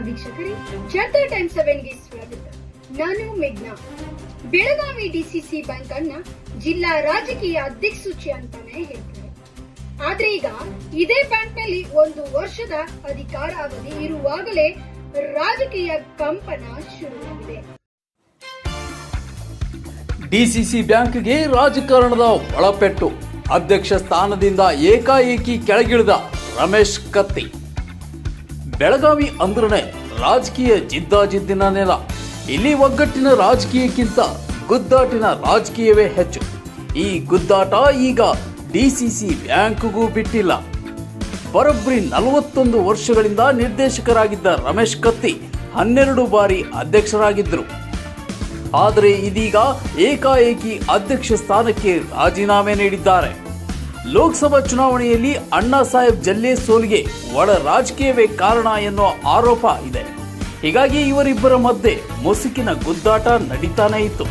ವೀಕ್ಷಕರೇ. ಜನತಾ ಟೈಮ್ ಸೆವೆನ್ಗೆ ಸ್ವಾಗತ. ನಾನು ಮೇಘ್ನಾ. ಬೆಳಗಾವಿ ಡಿಸಿಸಿ ಬ್ಯಾಂಕ್ ಅನ್ನ ಜಿಲ್ಲಾ ರಾಜಕೀಯ ದಿಕ್ಸೂಚಿ ಅಂತಾನೆ ಹೇಳ್ತಾರೆ. ಆದ್ರೆ ಈಗ ಇದೇ ಬ್ಯಾಂಕ್ನಲ್ಲಿ ಒಂದು ವರ್ಷದ ಅಧಿಕಾರ ಅವಧಿ ಇರುವಾಗಲೇ ರಾಜಕೀಯ ಕಂಪನ ಶುರುವಾಗಿದೆ ಡಿಸಿಸಿ ಬ್ಯಾಂಕ್ಗೆ ರಾಜಕಾರಣದ ಒಳಪೆಟ್ಟು. ಅಧ್ಯಕ್ಷ ಸ್ಥಾನದಿಂದ ಏಕಾಏಕಿ ಕೆಳಗಿಳಿದ ರಮೇಶ್ ಕತ್ತಿ. ಬೆಳಗಾವಿ ಅಂದ್ರೆ ರಾಜಕೀಯ ಜಿದ್ದಾಜಿದ್ದಿನ ನೆಲ. ಇಲ್ಲಿ ಒಗ್ಗಟ್ಟಿನ ರಾಜಕೀಯಕ್ಕಿಂತ ಗುದ್ದಾಟಿನ ರಾಜಕೀಯವೇ ಹೆಚ್ಚು. ಈ ಗುದ್ದಾಟ ಈಗ ಡಿಸಿಸಿ ಬ್ಯಾಂಕ್ಗೂ ಬಿಟ್ಟಿಲ್ಲ. ಬರೋಬ್ಬರಿ ನಲವತ್ತೊಂದು ವರ್ಷಗಳಿಂದ ನಿರ್ದೇಶಕರಾಗಿದ್ದ ರಮೇಶ್ ಕತ್ತಿ ಹನ್ನೆರಡು ಬಾರಿ ಅಧ್ಯಕ್ಷರಾಗಿದ್ದರು. ಆದರೆ ಇದೀಗ ಏಕಾಏಕಿ ಅಧ್ಯಕ್ಷ ಸ್ಥಾನಕ್ಕೆ ರಾಜೀನಾಮೆ ನೀಡಿದ್ದಾರೆ. ಲೋಕಸಭಾ ಚುನಾವಣೆಯಲ್ಲಿ ಅಣ್ಣಾ ಸಾಹೇಬ್ ಜಲ್ಲೆ ಸೋಲಿಗೆ ಒಳ ರಾಜಕೀಯವೇ ಕಾರಣ ಎನ್ನುವ ಆರೋಪ ಇದೆ. ಹೀಗಾಗಿ ಇವರಿಬ್ಬರ ಮಧ್ಯೆ ಮುಸುಕಿನ ಗುದ್ದಾಟ ನಡೀತಾನೇ ಇತ್ತು.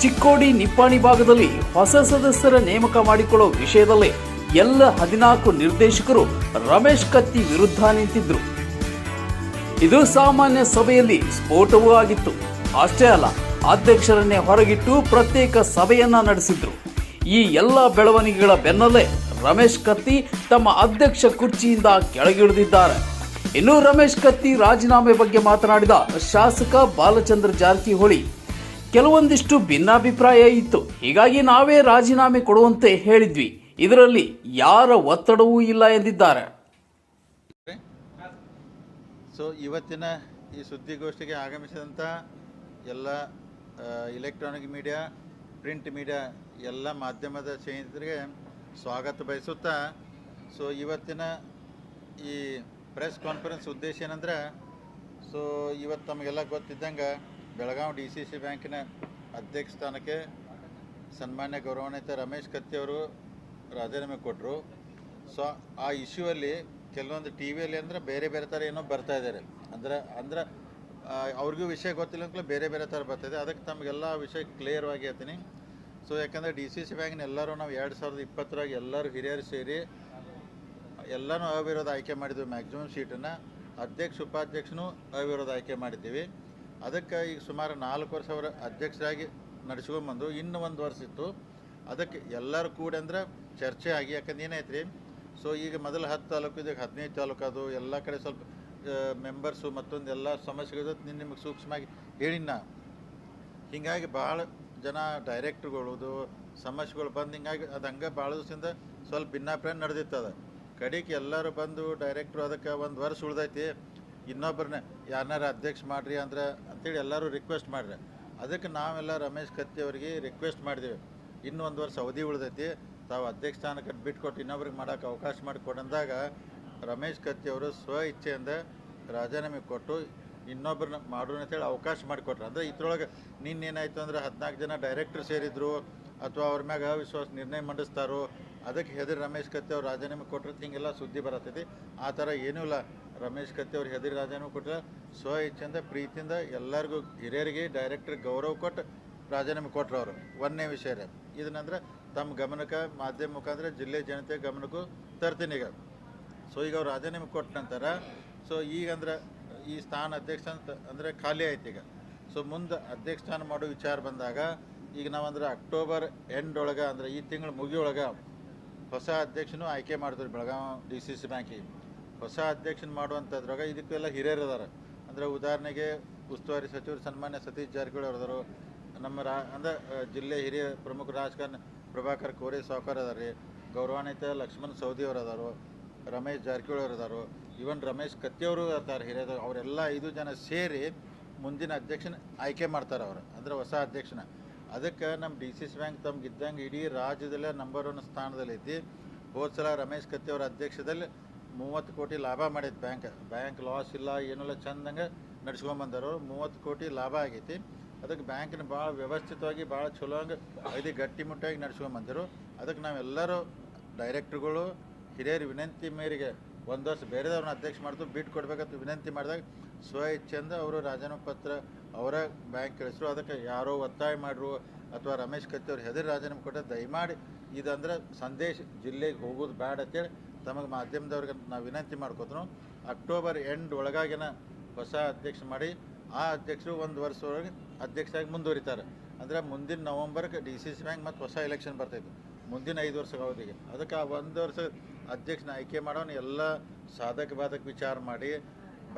ಚಿಕ್ಕೋಡಿ ನಿಪ್ಪಾಣಿ ಭಾಗದಲ್ಲಿ ಹೊಸ ಸದಸ್ಯರ ನೇಮಕ ಮಾಡಿಕೊಳ್ಳೋ ವಿಷಯದಲ್ಲಿ ಎಲ್ಲ ಹದಿನಾಲ್ಕು ನಿರ್ದೇಶಕರು ರಮೇಶ್ ಕತ್ತಿ ವಿರುದ್ಧ ನಿಂತಿದ್ರು. ಇದು ಸಾಮಾನ್ಯ ಸಭೆಯಲ್ಲಿ ಸ್ಫೋಟವೂ ಆಗಿತ್ತು. ಅಷ್ಟೇ ಅಲ್ಲ, ಅಧ್ಯಕ್ಷರನ್ನೇ ಹೊರಗಿಟ್ಟು ಪ್ರತ್ಯೇಕ ಸಭೆಯನ್ನ ನಡೆಸಿದ್ರು. ಈ ಎಲ್ಲ ಬೆಳವಣಿಗೆಗಳ ಬೆನ್ನಲ್ಲೇ ರಮೇಶ್ ಕತ್ತಿ ತಮ್ಮ ಅಧ್ಯಕ್ಷ ಕುರ್ಚಿಯಿಂದ ಕೆಳಗಿಳಿದಿದ್ದಾರೆ. ಇನ್ನು ರಮೇಶ್ ಕತ್ತಿ ರಾಜೀನಾಮೆ ಬಗ್ಗೆ ಮಾತನಾಡಿದ ಶಾಸಕ ಬಾಲಚಂದ್ರ ಜಾರಕಿಹೊಳಿ, ಕೆಲವೊಂದಿಷ್ಟು ಭಿನ್ನಾಭಿಪ್ರಾಯ ಇತ್ತು. ಹೀಗಾಗಿ ನಾವೇ ರಾಜೀನಾಮೆ ಕೊಡುವಂತೆ ಹೇಳಿದ್ವಿ. ಇದರಲ್ಲಿ ಯಾರ ಒತ್ತಡವೂ ಇಲ್ಲ ಎಂದಿದ್ದಾರೆ. ಸೊ ಇವತ್ತಿನ ಈ ಸುದ್ದಿಗೋಷ್ಠಿಗೆ ಆಗಮಿಸಿದಂಥ ಎಲ್ಲ ಇಲೆಕ್ಟ್ರಾನಿಕ್ ಮೀಡಿಯಾ ಪ್ರಿಂಟ್ ಮೀಡಿಯಾ ಎಲ್ಲ ಮಾಧ್ಯಮದ ಸ್ನೇಹಿತರಿಗೆ ಸ್ವಾಗತ ಬಯಸುತ್ತಾ ಸೊ ಇವತ್ತಿನ ಈ ಪ್ರೆಸ್ ಕಾನ್ಫರೆನ್ಸ್ ಉದ್ದೇಶ ಏನಂದ್ರೆ ಸೊ ಇವತ್ತು ತಮಗೆಲ್ಲ ಗೊತ್ತಿದ್ದಂಗೆ ಬೆಳಗಾವಿ ಡಿ ಸಿ ಸಿ ಬ್ಯಾಂಕಿನ ಅಧ್ಯಕ್ಷ ಸ್ಥಾನಕ್ಕೆ ಸನ್ಮಾನ್ಯ ಗೌರವಾನ್ವಿತ ರಮೇಶ್ ಕತ್ತಿಯವರು ರಾಜೀನಾಮೆ ಕೊಟ್ಟರು ಸೊ ಆ ಇಶ್ಯೂ ಅಲ್ಲಿ ಕೆಲವೊಂದು ಟಿ ವಿಯಲ್ಲಿ ಅಂದ್ರೆ ಬೇರೆ ಬೇರೆ ಥರ ಏನೋ ಬರ್ತಾ ಇದ್ದಾರೆ ಅಂದ್ರೆ ಅಂದ್ರೆ ಅವ್ರಿಗೂ ವಿಷಯ ಗೊತ್ತಿಲ್ಲ ಬೇರೆ ಬೇರೆ ಥರ ಬರ್ತಾಯಿದೆ ಅದಕ್ಕೆ ತಮಗೆಲ್ಲ ವಿಷಯ ಕ್ಲಿಯರ್ ಆಗಿ ಹೇಳ್ತೀನಿ. ಸೊ ಯಾಕಂದರೆ ಡಿ ಸಿ ಸಿ ಬ್ಯಾಂಕ್ನ ಎಲ್ಲರೂ ನಾವು ಎರಡು ಸಾವಿರದ ಇಪ್ಪತ್ತರಾಗ ಎಲ್ಲರೂ ಹಿರಿಯರು ಸೇರಿ ಎಲ್ಲನೂ ಅವಿರೋಧ ಆಯ್ಕೆ ಮಾಡಿದ್ವಿ ಮ್ಯಾಕ್ಸಿಮಮ್ ಸೀಟನ್ನು ಅಧ್ಯಕ್ಷ, ಉಪಾಧ್ಯಕ್ಷನೂ ಅವಿರೋಧ ಆಯ್ಕೆ ಮಾಡಿದ್ದೀವಿ. ಅದಕ್ಕೆ ಈಗ ಸುಮಾರು ನಾಲ್ಕು ವರ್ಷ ಅವರ ಅಧ್ಯಕ್ಷರಾಗಿ ನಡೆಸ್ಕೊಂಬಂದು ಇನ್ನೂ ಒಂದು ವರ್ಷ ಇತ್ತು. ಅದಕ್ಕೆ ಎಲ್ಲರೂ ಕೂಡ ಅಂದ್ರೆ ಚರ್ಚೆ ಆಗಿ, ಯಾಕಂದ್ರೆ ಏನಾಯ್ತು ರೀ ಸೊ ಈಗ ಮೊದಲು ಹತ್ತು ತಾಲೂಕು ಇದೆ ಹದಿನೈದು ತಾಲೂಕು ಅದು, ಎಲ್ಲ ಕಡೆ ಸ್ವಲ್ಪ ಮೆಂಬರ್ಸು ಮತ್ತೊಂದು ಎಲ್ಲ ಸಮಸ್ಯೆಗಳು ನಿಮಗೆ ಸೂಕ್ಷ್ಮವಾಗಿ ಹೇಳಿನ ಹಿಂಗಾಗಿ ಭಾಳ ಜನ ಡೈರೆಕ್ಟ್ರುಗಳದು, ಸಮಸ್ಯೆಗಳು ಬಂದು ಹಿಂಗಾಗಿ ಅದು ಹಂಗೆ ಭಾಳ ದಿವಸದಿಂದ ಸ್ವಲ್ಪ ಭಿನ್ನಾಭಿಪ್ರಾಯ ಅದು ಕಡೆಗೆ ಎಲ್ಲರೂ ಬಂದು ಡೈರೆಕ್ಟ್ರು ಅದಕ್ಕೆ ಒಂದು ವರ್ಷ ಉಳ್ದೈತಿ ಇನ್ನೊಬ್ಬರನ್ನ ಯಾರನ್ನಾರು ಅಧ್ಯಕ್ಷ ಮಾಡ್ರಿ ಅಂದ್ರೆ ಅಂತೇಳಿ ಎಲ್ಲರೂ ರಿಕ್ವೆಸ್ಟ್ ಮಾಡ್ರಿ. ಅದಕ್ಕೆ ನಾವೆಲ್ಲ ರಮೇಶ್ ಕತ್ತಿ ಅವರಿಗೆ ರಿಕ್ವೆಸ್ಟ್ ಮಾಡಿದೆವು. ಇನ್ನೂ ಒಂದು ವರ್ಷ ಅವಧಿ ಉಳ್ದೈತಿ, ತಾವು ಅಧ್ಯಕ್ಷ ಸ್ಥಾನಕ್ಕೆ ಬಿಟ್ಕೊಟ್ಟು ಇನ್ನೊಬ್ರಿಗೆ ಮಾಡೋಕೆ ಅವಕಾಶ ಮಾಡಿಕೊಡಂದಾಗ ರಮೇಶ್ ಕತ್ತಿ ಅವರು ಸ್ವ ಇಚ್ಛೆಯಿಂದ ರಾಜೀನಾಮೆ ಕೊಟ್ಟು ಇನ್ನೊಬ್ಬರನ್ನ ಮಾಡೋಣ ಅಂತೇಳಿ ಅವಕಾಶ ಮಾಡಿಕೊಟ್ರು. ಅಂದರೆ ಇದ್ರೊಳಗೆ ನಿನ್ನೇನಾಯಿತು ಅಂದ್ರೆ ಹದಿನಾಲ್ಕು ಜನ ಡೈರೆಕ್ಟರ್ ಸೇರಿದ್ರು, ಅಥವಾ ಅವ್ರ ಮ್ಯಾಗ ಅವಿಶ್ವಾಸ ನಿರ್ಣಯ ಮಂಡಿಸ್ತಾರೋ, ಅದಕ್ಕೆ ಹೆದರಿ ರಮೇಶ್ ಕತ್ತಿ ಅವ್ರು ರಾಜೀನಾಮೆ ಕೊಟ್ಟರೆ ಹಿಂಗೆಲ್ಲ ಸುದ್ದಿ ಬರತ್ತೈತಿ ಆ ಥರ ಏನೂ ಇಲ್ಲ. ರಮೇಶ್ ಕತ್ತಿ ಅವ್ರು ಹೆದರಿ ರಾಜೀನಾಮೆ ಕೊಟ್ಟರೆ ಸ್ವ ಇಚ್ಛೆಯಿಂದ, ಪ್ರೀತಿಯಿಂದ ಎಲ್ಲರಿಗೂ ಹಿರಿಯರಿಗೆ ಡೈರೆಕ್ಟರ್ ಗೌರವ ಕೊಟ್ಟು ರಾಜೀನಾಮೆ ಕೊಟ್ರು ಅವರು. ಒಂದನೇ ವಿಷಯ ರೀ ಇದನ್ನಂದ್ರೆ ತಮ್ಮ ಗಮನಕ್ಕೆ ಮಾಧ್ಯಮ ಮುಖಾಂತರ ಜಿಲ್ಲೆ ಜನತೆ ಗಮನಕ್ಕೂ ತರ್ತೀನಿ ಈಗ. ಸೊ ಈಗ ಅವ್ರು ರಾಜೀನಾಮೆ ಕೊಟ್ಟ ನಂತರ ಸೊ ಈಗ ಅಂದ್ರೆ ಈ ಸ್ಥಾನ ಅಧ್ಯಕ್ಷ ಅಂತ ಅಂದರೆ ಖಾಲಿ ಆಯ್ತು ಈಗ. ಸೊ ಮುಂದೆ ಅಧ್ಯಕ್ಷ ಸ್ಥಾನ ಮಾಡೋ ವಿಚಾರ ಬಂದಾಗ, ಈಗ ನಾವಂದ್ರೆ ಅಕ್ಟೋಬರ್ ಎಂಡ್ ಒಳಗೆ ಅಂದ್ರೆ ಈ ತಿಂಗಳು ಮುಗಿಯೊಳಗೆ ಹೊಸ ಅಧ್ಯಕ್ಷನು ಆಯ್ಕೆ ಮಾಡ್ತಾರೆ ಬೆಳಗಾವಿ ಡಿ ಸಿ ಸಿ ಬ್ಯಾಂಕಿಗೆ. ಹೊಸ ಅಧ್ಯಕ್ಷನ ಮಾಡುವಂಥದ್ರಾಗ ಇದಕ್ಕೆಲ್ಲ ಹಿರಿಯರು ಅದಾರ ಅಂದರೆ ಉದಾಹರಣೆಗೆ ಉಸ್ತುವಾರಿ ಸಚಿವರು ಸನ್ಮಾನ್ಯ ಸತೀಶ್ ಜಾರಕಿಹೊಳಿ ಅವರದರು ನಮ್ಮ ರಾ, ಅಂದ್ರೆ ಜಿಲ್ಲೆ ಹಿರಿಯ ಪ್ರಮುಖ ರಾಜಕಾರಣ ಪ್ರಭಾಕರ್ ಕೋರೆ ಸಾವ್ಕಾರ್ ಅದಾರ ರೀ. ಗೌರವಾನ್ವಿತ ಲಕ್ಷ್ಮಣ್ ಸೌದಿ ಅವರು ಅದಾರು ರಮೇಶ್ ಜಾರಕಿಹೊಳಿ ಅವರು ಅದಾರು ಇವನ್ ರಮೇಶ್ ಕತ್ತಿಯವರು ಇರ್ತಾರೆ, ಹಿರಿಯರು, ಅವರೆಲ್ಲ ಐದು ಜನ ಸೇರಿ ಮುಂದಿನ ಅಧ್ಯಕ್ಷನ ಆಯ್ಕೆ ಮಾಡ್ತಾರೆ ಅವರು, ಅಂದರೆ ಹೊಸ ಅಧ್ಯಕ್ಷನ. ಅದಕ್ಕೆ ನಮ್ಮ ಡಿ ಸಿ ಸಿ ಬ್ಯಾಂಕ್ ತಮ್ಗಿದ್ದಂಗೆ ಇಡೀ ರಾಜ್ಯದಲ್ಲೇ ನಂಬರ್ ಒನ್ ಸ್ಥಾನದಲ್ಲಿ ಐತಿ ಹೋದ ಸಲ ರಮೇಶ್ ಕತ್ತಿ ಅವರ ಅಧ್ಯಕ್ಷದಲ್ಲಿ ಮೂವತ್ತು ಕೋಟಿ ಲಾಭ ಮಾಡೈತೆ ಬ್ಯಾಂಕ್ ಬ್ಯಾಂಕ್ ಲಾಸ್ ಇಲ್ಲ ಏನಿಲ್ಲ ಚಂದಂಗೆ ನಡ್ಸ್ಕೊಂಬಂದರು ಮೂವತ್ತು ಕೋಟಿ ಲಾಭ ಆಗೈತಿ. ಅದಕ್ಕೆ ಬ್ಯಾಂಕಿನ ಭಾಳ ವ್ಯವಸ್ಥಿತವಾಗಿ ಭಾಳ ಚಲೋ ಹಂಗೆ ಐದು ಗಟ್ಟಿಮುಟ್ಟಾಗಿ ನಡ್ಸ್ಕೊಂಬಂದರು. ಅದಕ್ಕೆ ನಾವೆಲ್ಲರೂ ಡೈರೆಕ್ಟ್ರುಗಳು ಹಿರಿಯರ ವಿನಂತಿ ಮೇರೆಗೆ ಒಂದು ವರ್ಷ ಬೇರೆದವ್ರನ್ನ ಅಧ್ಯಕ್ಷ ಮಾಡಿದ್ರು ಬಿಟ್ಟು ಕೊಡ್ಬೇಕಂತ ವಿನಂತಿ ಮಾಡಿದಾಗ ಸ್ವ ಇಚ್ಛೆಯಿಂದ ಅವರು ರಾಜೀನಾಮೆ ಪತ್ರ ಅವರ ಬ್ಯಾಂಕ್ ಕಳಿಸ್ರು. ಅದಕ್ಕೆ ಯಾರೋ ಒತ್ತಾಯ ಮಾಡ್ರು ಅಥವಾ ರಮೇಶ್ ಕತ್ತಿ ಅವ್ರು ಹೆದರಿ ರಾಜೀನಾಮೆ ಕೊಟ್ಟ ದಯಮಾಡಿ ಇದಂದ್ರೆ ಸಂದೇಶ ಜಿಲ್ಲೆಗೆ ಹೋಗೋದು ಬ್ಯಾಡ ಅಂತೇಳಿ ತಮಗೆ ಮಾಧ್ಯಮದವ್ರಿಗೆ ನಾವು ವಿನಂತಿ ಮಾಡ್ಕೋತನು. ಅಕ್ಟೋಬರ್ ಎಂಡ್ ಒಳಗಾಗಿನ ಹೊಸ ಅಧ್ಯಕ್ಷ ಮಾಡಿ, ಆ ಅಧ್ಯಕ್ಷರು ಒಂದು ವರ್ಷದೊಳಗೆ ಅಧ್ಯಕ್ಷರಾಗಿ ಮುಂದುವರಿತಾರೆ. ಅಂದರೆ ಮುಂದಿನ ನವಂಬರ್ಗೆ ಡಿ ಸಿ ಸಿ ಬ್ಯಾಂಕ್ ಮತ್ತು ಹೊಸ ಎಲೆಕ್ಷನ್ ಬರ್ತೈತೆ ಮುಂದಿನ ಐದು ವರ್ಷ ಅವಧಿಗೆ. ಅದಕ್ಕೆ ಆ ಒಂದು ವರ್ಷ ಅಧ್ಯಕ್ಷನ ಆಯ್ಕೆ ಮಾಡೋನು ಎಲ್ಲ ಸಾಧಕ ಬಾಧಕ ವಿಚಾರ ಮಾಡಿ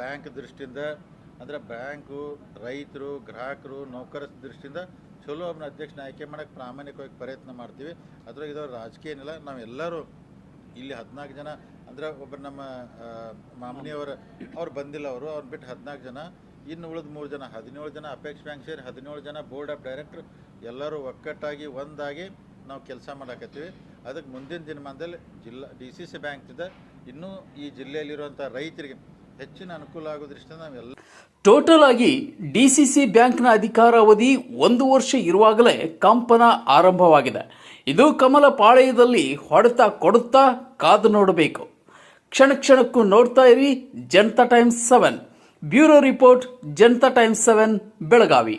ಬ್ಯಾಂಕ್ ದೃಷ್ಟಿಯಿಂದ, ಅಂದರೆ ಬ್ಯಾಂಕು ರೈತರು, ಗ್ರಾಹಕರು ನೌಕರ ದೃಷ್ಟಿಯಿಂದ ಚಲೋ ಒಬ್ಬನ ಅಧ್ಯಕ್ಷನ ಆಯ್ಕೆ ಮಾಡೋಕ್ಕೆ ಪ್ರಾಮಾಣಿಕವಾಗಿ ಪ್ರಯತ್ನ ಮಾಡ್ತೀವಿ. ಅದ್ರಾಗ ಇದು ರಾಜಕೀಯ ಏನಿಲ್ಲ ನಾವೆಲ್ಲರೂ ಇಲ್ಲಿ ಹದಿನಾಲ್ಕು ಜನ, ಅಂದರೆ ಒಬ್ಬರು ನಮ್ಮ ಮಾಮನಿಯವರ, ಅವ್ರು ಬಂದಿಲ್ಲ ಅವರು ಅವ್ರು ಬಿಟ್ಟು ಹದಿನಾಲ್ಕು ಜನ, ಇನ್ನು ಉಳಿದ ಮೂರು ಜನ, ಹದಿನೇಳು ಜನ ಅಪೇಕ್ಷ ಬ್ಯಾಂಕ್ ಸೇರಿ ಹದಿನೇಳು ಜನ ಬೋರ್ಡ್ ಆಫ್ ಡೈರೆಕ್ಟರ್ ಎಲ್ಲರೂ ಒಕ್ಕಟ್ಟಾಗಿ, ಒಂದಾಗಿ ನಾವು ಕೆಲಸ ಮಾಡಾಕತ್ತೀವಿ. ಅದಕ್ಕೆ ಮುಂದಿನ ದಿನಮಾನದಲ್ಲಿ ಜಿಲ್ಲಾ ಡಿ ಸಿ ಸಿ ಬ್ಯಾಂಕ್ದಿಂದ ಇನ್ನೂ ಈ ಜಿಲ್ಲೆಯಲ್ಲಿರುವಂಥ ರೈತರಿಗೆ ಹೆಚ್ಚಿನ ಅನುಕೂಲ ಆಗೋ ದೃಷ್ಟಿಯಿಂದ ನಾವೆಲ್ಲ ಟೋಟಲ್ ಆಗಿ ಡಿಸಿಸಿ ಬ್ಯಾಂಕ್ನ ಅಧಿಕಾರಾವಧಿ ಒಂದು ವರ್ಷ ಇರುವಾಗಲೇ ಕಂಪನ ಆರಂಭವಾಗಿದೆ. ಇದು ಕಮಲ ಪಾಳೆಯದಲ್ಲಿ ಹೊಡೆತ ಕೊಡುತ್ತಾ ಕಾದು ನೋಡಬೇಕು. ಕ್ಷಣ ಕ್ಷಣಕ್ಕೂ ನೋಡ್ತಾ ಇರಿ, Janata times seven. Bureau report, Janata times seven, Belagavi.